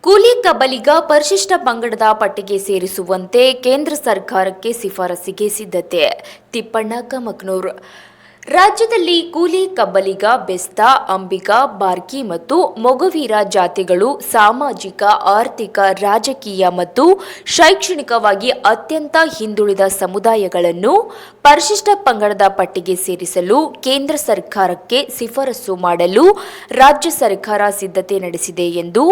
ಕೂಲಿ ಕಬಲಿಗ ಪರಿಶಿಷ್ಟ ಪಂಗಡದ ಪಟ್ಟಿಗೆ ಸೇರಿಸುವಂತೆ ಕೇಂದ್ರ ಸರ್ಕಾರಕ್ಕೆ ಶಿಫಾರಸಿಗೆ ಸಿದ್ಧತೆ. ತಿಪ್ಪಣ್ಣ ಕಮಕ್ನೂರ್. ರಾಜ್ಯದಲ್ಲಿ ಕೂಲಿ ಕಬ್ಬಲಿಗ, ಬೆಸ್ತ, ಅಂಬಿಗ, ಬಾರ್ಕಿ ಮತ್ತು ಮೊಗವೀರ ಜಾತಿಗಳು ಸಾಮಾಜಿಕ, ಆರ್ಥಿಕ, ರಾಜಕೀಯ ಮತ್ತು ಶೈಕ್ಷಣಿಕವಾಗಿ ಅತ್ಯಂತ ಹಿಂದುಳಿದ ಸಮುದಾಯಗಳನ್ನು ಪರಿಶಿಷ್ಟ ಪಂಗಡದ ಪಟ್ಟಿಗೆ ಸೇರಿಸಲು ಕೇಂದ್ರ ಸರ್ಕಾರಕ್ಕೆ ಶಿಫಾರಸು ಮಾಡಲು ರಾಜ್ಯ ಸರ್ಕಾರ ಸಿದ್ಧತೆ ನಡೆಸಿದೆ ಎಂದು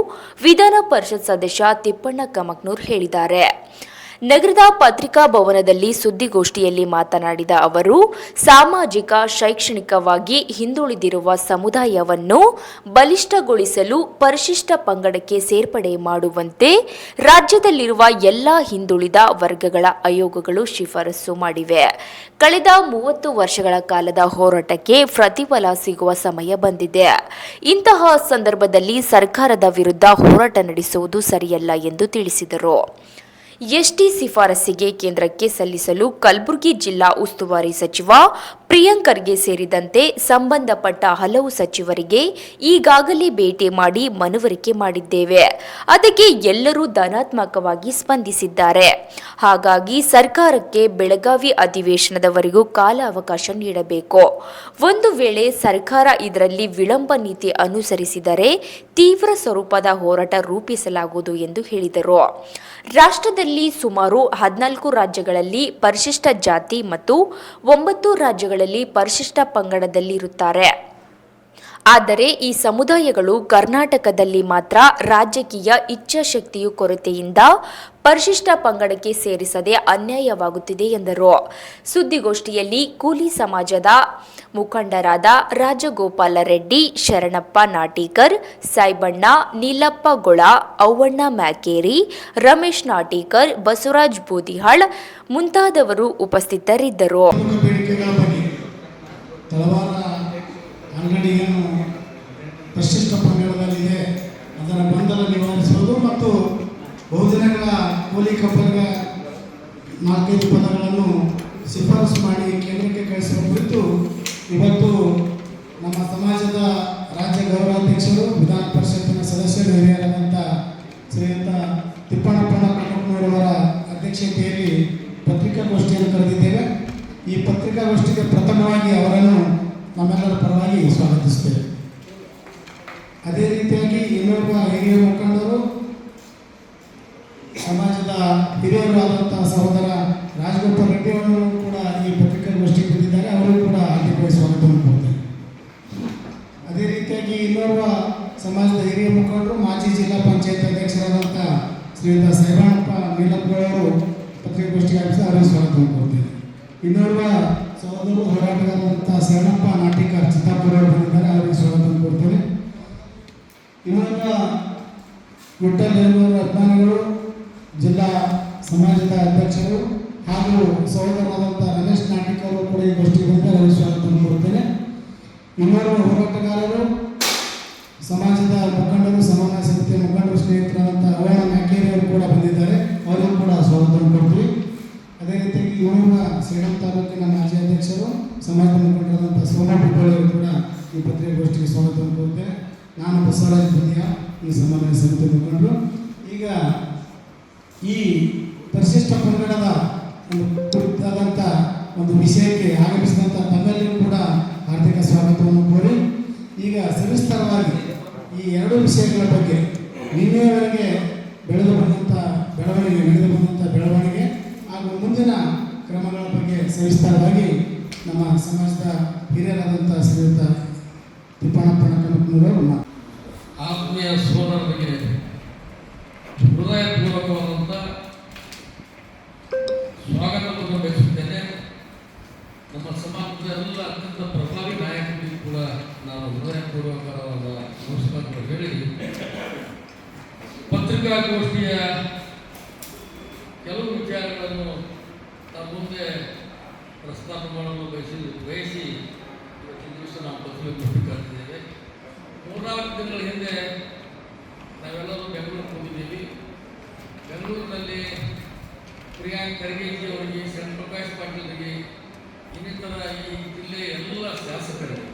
ವಿಧಾನ ಪರಿಷತ್ ಸದಸ್ಯ ತಿಪ್ಪಣ್ಣ ಕಮಕ್ನೂರ್ ಹೇಳಿದ್ದಾರೆ. ನಗರದ ಪತ್ರಿಕಾ ಭವನದಲ್ಲಿ ಸುದ್ದಿಗೋಷ್ಠಿಯಲ್ಲಿ ಮಾತನಾಡಿದ ಅವರು, ಸಾಮಾಜಿಕ, ಶೈಕ್ಷಣಿಕವಾಗಿ ಹಿಂದುಳಿದಿರುವ ಸಮುದಾಯವನ್ನು ಬಲಿಷ್ಠಗೊಳಿಸಲು ಪರಿಶಿಷ್ಟ ಪಂಗಡಕ್ಕೆ ಸೇರ್ಪಡೆ ಮಾಡುವಂತೆ ರಾಜ್ಯದಲ್ಲಿರುವ ಎಲ್ಲ ಹಿಂದುಳಿದ ವರ್ಗಗಳ ಆಯೋಗಗಳು ಶಿಫಾರಸು ಮಾಡಿವೆ. ಕಳೆದ ಮೂವತ್ತು ವರ್ಷಗಳ ಕಾಲದ ಹೋರಾಟಕ್ಕೆ ಪ್ರತಿಫಲ ಸಿಗುವ ಸಮಯ ಬಂದಿದೆ. ಇಂತಹ ಸಂದರ್ಭದಲ್ಲಿ ಸರ್ಕಾರದ ವಿರುದ್ಧ ಹೋರಾಟ ನಡೆಸುವುದು ಸರಿಯಲ್ಲ ಎಂದು ತಿಳಿಸಿದರು. ಎಸ್ಟಿ ಶಿಫಾರಸ್ಸಿಗೆ ಕೇಂದ್ರಕ್ಕೆ ಸಲ್ಲಿಸಲು ಕಲಬುರಗಿ ಜಿಲ್ಲಾ ಉಸ್ತುವಾರಿ ಸಚಿವ ಪ್ರಿಯಾಂಕರ್ಗೆ ಸೇರಿದಂತೆ ಸಂಬಂಧಪಟ್ಟ ಹಲವು ಸಚಿವರಿಗೆ ಈಗಾಗಲೇ ಭೇಟಿ ಮಾಡಿ ಮನವರಿಕೆ ಮಾಡಿದ್ದೇವೆ. ಅದಕ್ಕೆ ಎಲ್ಲರೂ ಧನಾತ್ಮಕವಾಗಿ ಸ್ಪಂದಿಸಿದ್ದಾರೆ. ಹಾಗಾಗಿ ಸರ್ಕಾರಕ್ಕೆ ಬೆಳಗಾವಿ ಅಧಿವೇಶನದವರೆಗೂ ಕಾಲಾವಕಾಶ ನೀಡಬೇಕು. ಒಂದು ವೇಳೆ ಸರ್ಕಾರ ಇದರಲ್ಲಿ ವಿಳಂಬ ನೀತಿ ಅನುಸರಿಸಿದರೆ ತೀವ್ರ ಸ್ವರೂಪದ ಹೋರಾಟ ರೂಪಿಸಲಾಗುವುದು ಎಂದು ಹೇಳಿದರು. ರಾಷ್ಟ್ರದಲ್ಲಿ ಸುಮಾರು ಹದಿನಾಲ್ಕು ರಾಜ್ಯಗಳಲ್ಲಿ ಪರಿಶಿಷ್ಟ ಜಾತಿ ಮತ್ತು ಒಂಬತ್ತು ರಾಜ್ಯಗಳಲ್ಲಿ ಪರಿಶಿಷ್ಟ ಪಂಗಡದಲ್ಲಿರುತ್ತಾರೆ. ಆದರೆ ಈ ಸಮುದಾಯಗಳು ಕರ್ನಾಟಕದಲ್ಲಿ ಮಾತ್ರ ರಾಜಕೀಯ ಇಚ್ಛಾಶಕ್ತಿಯು ಕೊರತೆಯಿಂದ ಪರಿಶಿಷ್ಟ ಪಂಗಡಕ್ಕೆ ಸೇರಿಸದೆ ಅನ್ಯಾಯವಾಗುತ್ತಿದೆ ಎಂದರು. ಸುದ್ದಿಗೋಷ್ಠಿಯಲ್ಲಿ ಕೂಲಿ ಸಮಾಜದ ಮುಖಂಡರಾದ ರಾಜಗೋಪಾಲ ರೆಡ್ಡಿ, ಶರಣಪ್ಪ ನಾಟೀಕರ್, ಸಾಯ್ಬಣ್ಣ, ನೀಲಪ್ಪ ಗೊಳ ಅವ್ವಣ್ಣ ಮ್ಯಾಕೇರಿ, ರಮೇಶ್ ನಾಟೀಕರ್, ಬಸವರಾಜ್ ಬೂದಿಹಾಳ್ ಮುಂತಾದವರು ಉಪಸ್ಥಿತರಿದ್ದರು. ಪ್ರಮುಖ ಅಂಗಡಿಯನ್ನು ಪರಿಶಿಷ್ಟ ಪಂಗಡದಲ್ಲಿದೆ ಅದರ ಗೊಂದಲ ನಿವಾರಿಸುವುದು ಮತ್ತು ಬಹುದಿನಗಳ ಕೂಲಿ ಕಬ್ಬಲಿಗ ನಾಲ್ಕೈದು ಪದಗಳನ್ನು ಶಿಫಾರಸು ಮಾಡಿ ಕೇಂದ್ರಕ್ಕೆ ಕಳಿಸುವ ಕುರಿತು ಇವತ್ತು ನಮ್ಮ ಸಮಾಜದ ರಾಜ್ಯ ಗೌರವಾಧ್ಯಕ್ಷರು ವಿಧಾನ ಪರಿಷತ್ತಿನ ಸದಸ್ಯರು ಹಿರಿಯರಾದಂಥ ಶ್ರೀಯುತ ತಿಪ್ಪಣ್ಣಪ್ಪಣ್ಣ ಅವರ ಅಧ್ಯಕ್ಷತೆಯಲ್ಲಿ ಪತ್ರಿಕಾಗೋಷ್ಠಿಯನ್ನು ಕರೆದಿದ್ದೇವೆ ಈ ಪತ್ರಿಕಾಗೋಷ್ಠಿಗೆ ಪ್ರಥಮವಾಗಿ ಅವರನ್ನು ನಮ್ಮೆಲ್ಲರ ಸ್ವಾಗತಿಸ್ತೇವೆ ಅದೇ ರೀತಿಯಾಗಿ ಇನ್ನೊಬ್ಬ ಹಿರಿಯ ಮುಖಂಡರು, ಸಮಾಜದ ಹಿರಿಯರು ಆದಂತಹ ಸಹೋದರ ರಾಜಗೋಪಾಲ್ ರೆಡ್ಡಿ ಅವರು ಕೂಡ ಈ ಪತ್ರಿಕಾಗೋಷ್ಠಿಗೆ ಬಂದಿದ್ದಾರೆ ಅವರಿಗೂ ಕೂಡ ಹಾರ್ದಿಕವಾಗಿ ಸ್ವಾಗತವನ್ನು ಕೊಡ್ತೇನೆ ಅದೇ ರೀತಿಯಾಗಿ ಇನ್ನೊಬ್ಬ ಸಮಾಜದ ಹಿರಿಯ ಮುಖಂಡರು, ಮಾಜಿ ಜಿಲ್ಲಾ ಪಂಚಾಯತ್ ಅಧ್ಯಕ್ಷರಾದಂಥ ಶ್ರೀಯುತ ಸೈಬಾಣಪ್ಪ ನೀಲಪ್ಪಗಳವರು ಪತ್ರಿಕಾಗೋಷ್ಠಿಗೆ ಆಗಿಸಿ ಅವರಿಗೆ ಸ್ವಾಗತವನ್ನು ಕೊಡ್ತೇನೆ ಇನ್ನೋರ್ವ ಸಹೋದರರು ಹೋರಾಟಗಾರರಾದಂಥ ಶರಣಪ್ಪ ನಾಟಿಕ ಚಿತ್ತಾಪುರ ಬಂದಿದ್ದಾರೆ, ಅವರಿಗೆ ಸ್ವಾಗತವನ್ನು ಕೊಡ್ತೇವೆ ಇನ್ನೋರ್ವ ವಿಠಲ್ ರೇಣುವರ ಅಭಿಮಾನಿಗಳು, ಜಿಲ್ಲಾ ಸಮಾಜದ ಅಧ್ಯಕ್ಷರು ಹಾಗೂ ಸಹೋದರರಾದಂಥ ರಮೇಶ್ ನಾಟಿಕ್ ಅವರು ಕೂಡ ಈ ಗೋಷ್ಠಿಗೆ ಬಂದರೆ ಕೊಡ್ತೇನೆ ಇನ್ನೋರ್ವ ಹೋರಾಟಗಾರರು ಸಮಾಜದ ಮುಖಂಡರು ಸಮಾನ ಸಮಿತಿಯ ಮುಖಂಡರು ಸ್ನೇಹಿತರಾದಂಥ ಅವಳ ಮ್ಯಾಕೇರಿ ಅವರು ಕೂಡ ಬಂದಿದ್ದಾರೆ ಅವರಿಗೂ ಕೂಡ ಸ್ವಾಗತವನ್ನು ಕೊಡ್ತೀವಿ ಅದೇ ರೀತಿಯಾಗಿ ಇವರ ಸೇಡಂ ತಾಲೂಕಿನ ಮಾಜಿ ಸಮಾಜದ ಮುಖಂಡರಾದಂಥ ಸೋಮಾ ಅವರು ಕೂಡ ಈ ಪತ್ರಿಕಾಗೋಷ್ಠಿಗೆ ಸ್ವಾಗತವನ್ನು ಕೋರುತ್ತೆ. ನಾನು ಬಸವರಾಜ ಬಂದಿಯ ಈ ಸಮಾಜ ಸಮಿತಿ ಮುಖಂಡರು. ಈಗ ಈ ಪರಿಶಿಷ್ಟ ಪಂಗಡದ ಕುರಿತಾದಂಥ ಒಂದು ವಿಷಯಕ್ಕೆ ಆಗಮಿಸಿದಂಥ ತಮ್ಮೆಲ್ಲರೂ ಕೂಡ ಹಾರ್ದಿಕ ಸ್ವಾಗತವನ್ನು ಕೋರಿ, ಈಗ ಸವಿಸ್ತಾರವಾಗಿ ಈ ಎರಡು ವಿಷಯಗಳ ಬಗ್ಗೆ ನಿನ್ನೆಯವರೆಗೆ ಬೆಳೆದು ಬಂದಂಥ ಬೆಳವಣಿಗೆ, ನಡೆದು ಬಂದಂಥ ಬೆಳವಣಿಗೆ ಹಾಗೂ ಮುಂದಿನ ಕ್ರಮಗಳ ಬಗ್ಗೆ ಸವಿಸ್ತಾರವಾಗಿ ನಮ್ಮ ಸಮಾಜದ ಹಿರಿಯರಾದಂಥ ಶ್ರೀಯುತ ತಿಪ್ಪಣ್ಣಪ್ಪನ ಕನಕನೂರವರು ಆತ್ಮೀಯ ಸೋದರರಿಗೆ ಹೃದಯಪೂರ್ವಕವಾದಂಥ ಸ್ವಾಗತವನ್ನು ಬಯಸುತ್ತೇನೆ ನಮ್ಮ ಸಮಾಜದ ಎಲ್ಲ ಅತ್ಯಂತ ಪ್ರಭಾವಿ ನಾಯಕರಿಗೂ ಕೂಡ ನಾನು ಹೃದಯಪೂರ್ವಕವಾದ ನಮಸ್ಕಾರಗಳು ಹೇಳಿ, ಪತ್ರಿಕಾಗೋಷ್ಠಿಯ ಕೆಲವು ವಿಚಾರಗಳನ್ನು ನಮ್ಮ ಮುಂದೆ ಪ್ರಸ್ತಾಪ ಮಾಡಲು ಬಯಸಿ ಬಯಸಿ ಇವತ್ತಿನ ದಿವಸ ನಾವು ಪ್ರತಿಯೊಬ್ಬರು ಕಾಣ್ತಿದ್ದೇವೆ ಮೂರ್ನಾಲ್ಕು ತಿಂಗಳ ಹಿಂದೆ ನಾವೆಲ್ಲರೂ ಬೆಂಗಳೂರಿಗೆ ಹೋಗಿದ್ದೀವಿ. ಬೆಂಗಳೂರಿನಲ್ಲಿ ಪ್ರಿಯಾಂಕ್ ಖರ್ಗೆಜಿ ಅವರಿಗೆ, ಶರಣ್ ಪ್ರಕಾಶ್ ಪಾಟೀಲರಿಗೆ, ಇನ್ನಿತರ ಈ ಜಿಲ್ಲೆಯ ಎಲ್ಲ ಶಾಸಕರಿಗೆ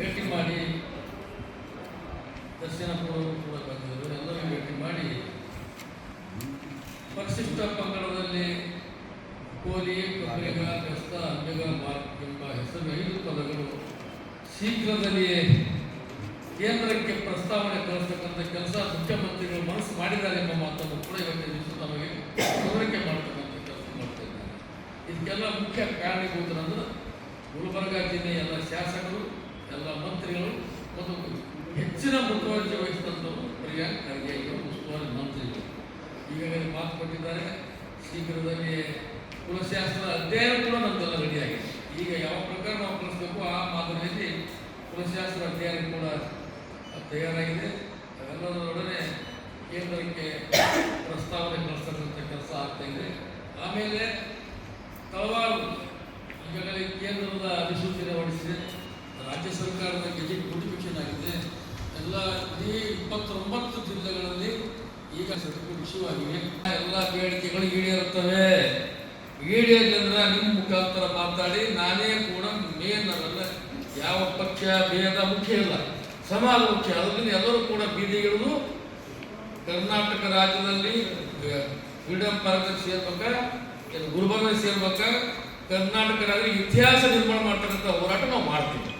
ಭೇಟಿ ಮಾಡಿ ದರ್ಶನ ಕೊಡೋದು ಕೂಡ ಬಂದಿದ್ದರು ಎಲ್ಲರೂ ಭೇಟಿ ಮಾಡಿ ಪರಿಶಿಷ್ಟ ಕೋಲಿ ಕಬ್ಬಲಿಗ ಕಷ್ಟ ಅಂಜಗಳ ಮಾರ್ಕ್ ಎಂಬ ಹೆಸರು ಐದು ಪದಗಳು. ಶೀಘ್ರದಲ್ಲಿಯೇ ಕೇಂದ್ರಕ್ಕೆ ಪ್ರಸ್ತಾವನೆ ಕಳಿಸ್ತಕ್ಕಂಥ ಕೆಲಸ ಮುಖ್ಯಮಂತ್ರಿಗಳು ಮನಸ್ಸು ಮಾಡಿದ್ದಾರೆ ಎಂಬ ಮಾತನ್ನು ಕೂಡ ಇವತ್ತಿನ ದಿವಸ ನಮಗೆ ಮನವರಿಕೆ ಮಾಡ್ತಕ್ಕಂಥ ಕೆಲಸ ಮಾಡ್ತಾ ಇದ್ದಾರೆ. ಇದಕ್ಕೆಲ್ಲ ಮುಖ್ಯ ಕಾರಣೀಭೂತರಂದ್ರೆ ಗುಲ್ಬರ್ಗ ಜಿಲ್ಲೆಯ ಎಲ್ಲ ಶಾಸಕರು, ಎಲ್ಲ ಮಂತ್ರಿಗಳು ಮತ್ತು ಹೆಚ್ಚಿನ ಮುತುವರ್ಜಿ ವಹಿಸಿದಂಥವರು ಪ್ರಿಯಾಂಕ್ ಖರ್ಗೆ ಇವರು ಉಸ್ತುವಾರಿ ಮಂತ್ರಿಗಳು. ಈಗಾಗಲೇ ಮಾತು ಕೊಟ್ಟಿದ್ದಾರೆ. ಶೀಘ್ರದಲ್ಲಿ ಕುಲಶಾಸ್ತ್ರ ಅಧ್ಯಯನ ಕೂಡ ನಮ್ದೆಲ್ಲ ರೆಡಿಯಾಗಿದೆ ಈಗ ಯಾವ ಪ್ರಕಾರ ನಾವು ಕಲಿಸ್ಬೇಕು ಆ ಮಾದರಿಯಲ್ಲಿ ಕುಲಶಾಸ್ತ್ರ ಅಧ್ಯಯನ ಕೂಡ ತಯಾರಾಗಿದೆ. ಅದೆಲ್ಲದರೊಡನೆ ಕೇಂದ್ರಕ್ಕೆ ಪ್ರಸ್ತಾವನೆ ಕಳಿಸ್ತಕ್ಕಂಥ ಕೆಲಸ ಆಗ್ತಾ ಇದೆ. ಆಮೇಲೆ ಹಲವಾರು ಈಗಾಗಲೇ ಕೇಂದ್ರದ ಅಧಿಸೂಚನೆ ಹೊರಡಿಸಿದೆ. ರಾಜ್ಯ ಸರ್ಕಾರದ ಗೆಜೆಟ್ ನೋಟಿಫಿಕೇಶನ್ ಆಗಿದೆ. ಎಲ್ಲ ಇಡೀ ಇಪ್ಪತ್ತೊಂಬತ್ತು ಜಿಲ್ಲೆಗಳಲ್ಲಿ ಈಗ ಸರ್ಟಿಫಿಕೇಟ್ ಇಶ್ಯೂ ಆಗಿವೆ ಎಲ್ಲ ಬೇಡಿಕೆಗಳು ಈಡೇರುತ್ತವೆ. ಈಡೇರಿದ್ರೆ ನಿಮ್ಮ ಮುಖಾಂತರ ಮಾತಾಡಿ, ನಾನೇ ಕೂಡ ಮೇನ್ ಯಾವ ಪಕ್ಷ, ಭೇದ ಮುಖ್ಯ ಇಲ್ಲ. ಸಮಾಜ ಮುಖ್ಯ ಅದರಿಂದ ಎಲ್ಲರೂ ಕೂಡ ಬೀದಿಗಿಳಿದು ಕರ್ನಾಟಕ ರಾಜ್ಯದಲ್ಲಿ ಫ್ರೀಡಮ್ ಪಾರ್ಕ್ ಸೇರ್ಬೇಕ? ಗುಲ್ಬರ್ಗ ಸೇರ್ಬೇಕ? ಕರ್ನಾಟಕ ರಾಜ್ಯ ಇತಿಹಾಸ ನಿರ್ಮಾಣ ಮಾಡ್ತಕ್ಕಂಥ ಹೋರಾಟ ನಾವು ಮಾಡ್ತೀವಿ.